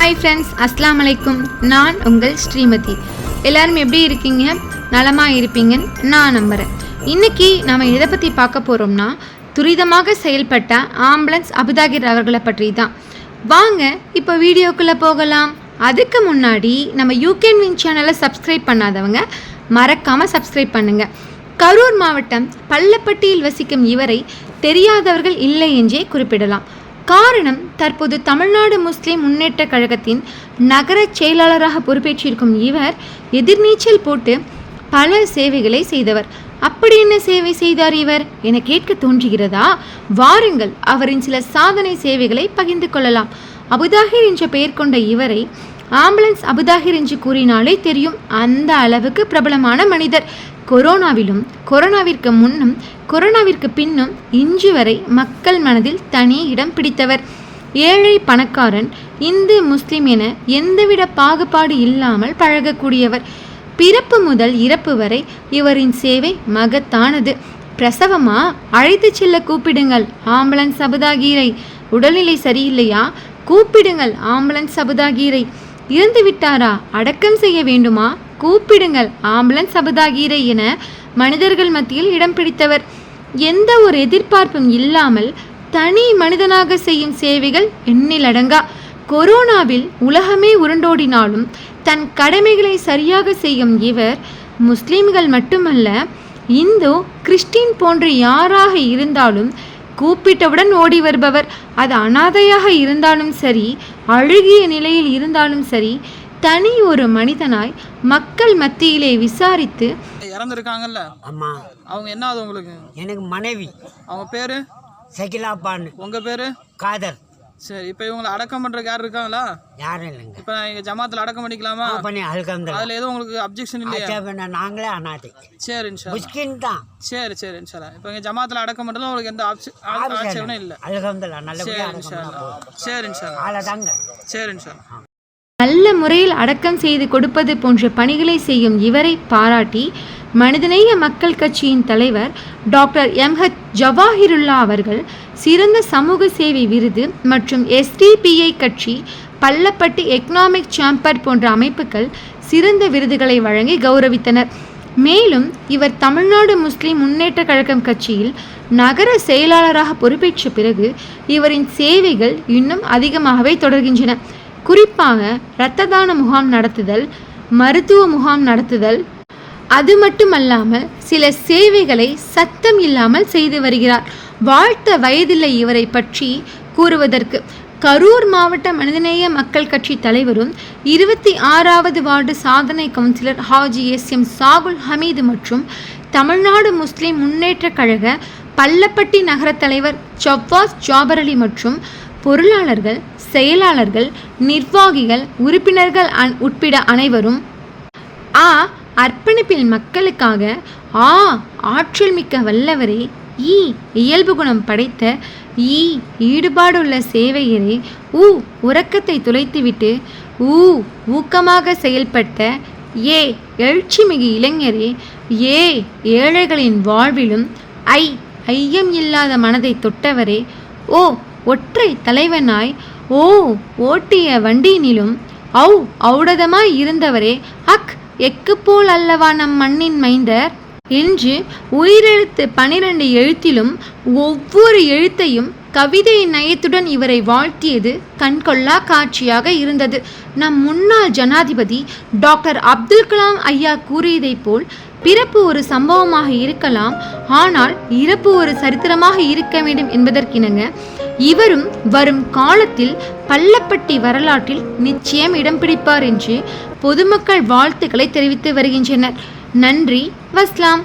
Hi friends அஸ்லாம் அலைக்கும் நான் உங்கள் ஸ்ரீமதி. எல்லாரும் எப்படி இருக்கீங்க? நலமாக இருப்பீங்கன்னு நான் நம்புகிறேன் இன்றைக்கி நம்ம எதை பற்றி பார்க்க போகிறோம்னா துரிதமாக செயல்பட்ட ஆம்புலன்ஸ் அபுதாகிர் அவர்களை பற்றி தான் வாங்க இப்போ வீடியோக்குள்ளே போகலாம். அதுக்கு முன்னாடி நம்ம யூகேன் வின் சேனலை சப்ஸ்கிரைப் பண்ணாதவங்க மறக்காமல் சப்ஸ்கிரைப் பண்ணுங்கள் கரூர் மாவட்டம் பள்ளப்பட்டியில் வசிக்கும் இவரை தெரியாதவர்கள் இல்லை என்றே குறிப்பிடலாம். காரணம் தற்போது தமிழ்நாடு முஸ்லிம் முன்னேற்ற கழகத்தின் நகர செயலாளராக பொறுப்பேற்றிருக்கும் இவர் எதிர்நீச்சல் போட்டு பல சேவைகளை செய்தவர். அப்படி என்ன சேவை செய்தார் இவர்? என கேட்க தோன்றுகிறதா? வாருங்கள் அவரின் சில சாதனை சேவைகளை பகிர்ந்து கொள்ளலாம். அபுதாகிர் என்ற பெயர் கொண்ட இவரை ஆம்புலன்ஸ் அபுதாகிர் என்று கூறினாலே தெரியும். அந்த அளவுக்கு பிரபலமான மனிதர். கொரோனாவிலும் கொரோனாவிற்கு முன்னும் கொரோனாவிற்கு பின்னும் இன்று வரை மக்கள் மனதில் தனி இடம் பிடித்தவர். ஏழை பணக்காரன் இந்து முஸ்லிம் என எந்தவித பாகுபாடு இல்லாமல் பழகக்கூடியவர். பிறப்பு முதல் இறப்பு வரை இவரின் சேவை மகத்தானது. பிரசவமா? அழைத்து செல்ல கூப்பிடுங்கள். ஆம்புலன்ஸ் சபுதாகீரை உடல்நிலை சரியில்லையா? கூப்பிடுங்கள். ஆம்புலன்ஸ் சபுதாகீரை இறந்து விட்டாரா அடக்கம் செய்ய வேண்டுமா? கூப்பிடுங்கள். ஆம்புலன்ஸ் அபதாகீரை என மனிதர்கள் மத்தியில் இடம் பிடித்தவர். எந்த ஒரு எதிர்பார்ப்பும் இல்லாமல் தனி மனிதனாக செய்யும் சேவைகள் எண்ணிலடங்கா கொரோனாவில் உலகமே உருண்டோடினாலும் தன் கடமைகளை சரியாக செய்யும் இவர் முஸ்லிம்கள் மட்டுமல்ல இந்து கிறிஸ்டின் போன்ற யாராக இருந்தாலும் கூப்பிட்டவுடன் ஓடி வருபவர். அது அனாதையாக இருந்தாலும் சரி அழுகிய நிலையில் இருந்தாலும் சரி தனி ஒரு மனிதனாய் மக்கள் மத்தியிலே விசாரித்து இறந்துருக்காங்கல்ல? ஆமாம் அவங்க என்ன ஆகுது உங்களுக்கு? எனக்கு மனைவி. அவங்க பேரு? சகிலாப்பான்னு உங்க பேரு? காதர் சரி இப்போ இவங்களை அடக்கம் பண்றதுக்கு யார் இருக்காங்களா? யாரும் இல்லைங்க. இப்போ எங்க ஜமாத்துல அடக்கம் பண்ணிக்கலாமா? பண்ணி அழுகந்தல அதுல எதுவும் உங்களுக்கு அப்ஜெக்ஷன் இல்லையா? நாங்களே அனாதை. சரி இன்ஷா முஸ்கின் தான். சரி சரி இன்ஷா இப்போ எங்க ஜமாத்துல அடக்கம் பண்றதுல உங்களுக்கு எந்த ஆட்சேபனும் இல்லை. நல்லபடியாக சரி இன்ஷா சரி இன்ஷா ஆளை தாங்க சரி இன்ஷா நல்ல முறையில் அடக்கம் செய்து கொடுப்பது போன்ற பணிகளை செய்யும் இவரை பாராட்டி மனிதநேய மக்கள் கட்சியின் தலைவர் டாக்டர் எம்ஹத் ஜவாஹிருல்லா அவர்கள் சிறந்த சமூக சேவை விருது மற்றும் எஸ்டிபிஐ கட்சி பள்ளப்பட்டி எக்கனாமிக் சாம்பர் போன்ற அமைப்புகள் சிறந்த விருதுகளை வழங்கி கௌரவித்தனர். மேலும் இவர் தமிழ்நாடு முஸ்லிம் முன்னேற்ற கழகம் கட்சியில் நகர செயலாளராக பொறுப்பேற்ற பிறகு இவரின் சேவைகள் இன்னும் அதிகமாகவே தொடர்கின்றன. குறிப்பாக இரத்த தான முகாம் நடத்துதல் மருத்துவ முகாம் நடத்துதல். அது மட்டுமல்லாமல் சில சேவைகளை சத்தம் இல்லாமல் செய்து வருகிறார். வாழ்த்த வயதில்லை இவரை பற்றி கூறுவதற்கு கரூர் மாவட்ட மனிதநேய மக்கள் கட்சி தலைவரும் இருபத்தி ஆறாவது வார்டு சாதனை councillor Haji S M Shahul Hameed மற்றும் தமிழ்நாடு முஸ்லிம் முன்னேற்ற கழக பள்ளப்பட்டி நகர தலைவர் ஜவ்வாஸ் ஜாபர் அலி மற்றும் பொருளாளர்கள் செயலாளர்கள் நிர்வாகிகள் உறுப்பினர்கள் அன்- உட்பட அனைவரும் ஆ அர்ப்பணிப்பில் மக்களுக்காக ஆ ஆற்றல் மிக்க வல்லவரே ஈ இயல்பு குணம் படைத்த ஈ ஈடுபாடுள்ள சேவையரே ஊ உறக்கத்தை துளைத்துவிட்டு ஊ ஊக்கமாக செயல்பட்ட ஏ எழுச்சிமிகு இளைஞரே ஏ ஏழைகளின் வாழ்விலும் ஐ ஐயம் இல்லாத மனதை தொட்டவரே ஓ ஒற்றை தலைவனாய் ஓ ஓட்டிய வண்டியினிலும் அவ் ஔடதமாய் இருந்தவரே அக் எக்கு போல் அல்லவா நம் மண்ணின் மைந்தர்? என்று உயிரெழுத்து பனிரெண்டு எழுத்திலும் ஒவ்வொரு எழுத்தையும் கவிதை நயத்துடன் இவரை வாழ்த்தியது கண்கொள்ளா காட்சியாக இருந்தது. நம் முன்னாள் ஜனாதிபதி டாக்டர் அப்துல் கலாம் ஐயா கூறியதைப் போல் பிறப்பு ஒரு சம்பவமாக இருக்கலாம் ஆனால் இறப்பு ஒரு சரித்திரமாக இருக்க வேண்டும் என்பதற்கிணங்க இவரும் வரும் காலத்தில் பள்ளப்பட்டி வரலாற்றில் நிச்சயம் இடம் பிடிப்பார் என்று பொதுமக்கள் வாழ்த்துக்களை தெரிவித்து வருகின்றனர். நன்றி. வஸ்லாம்.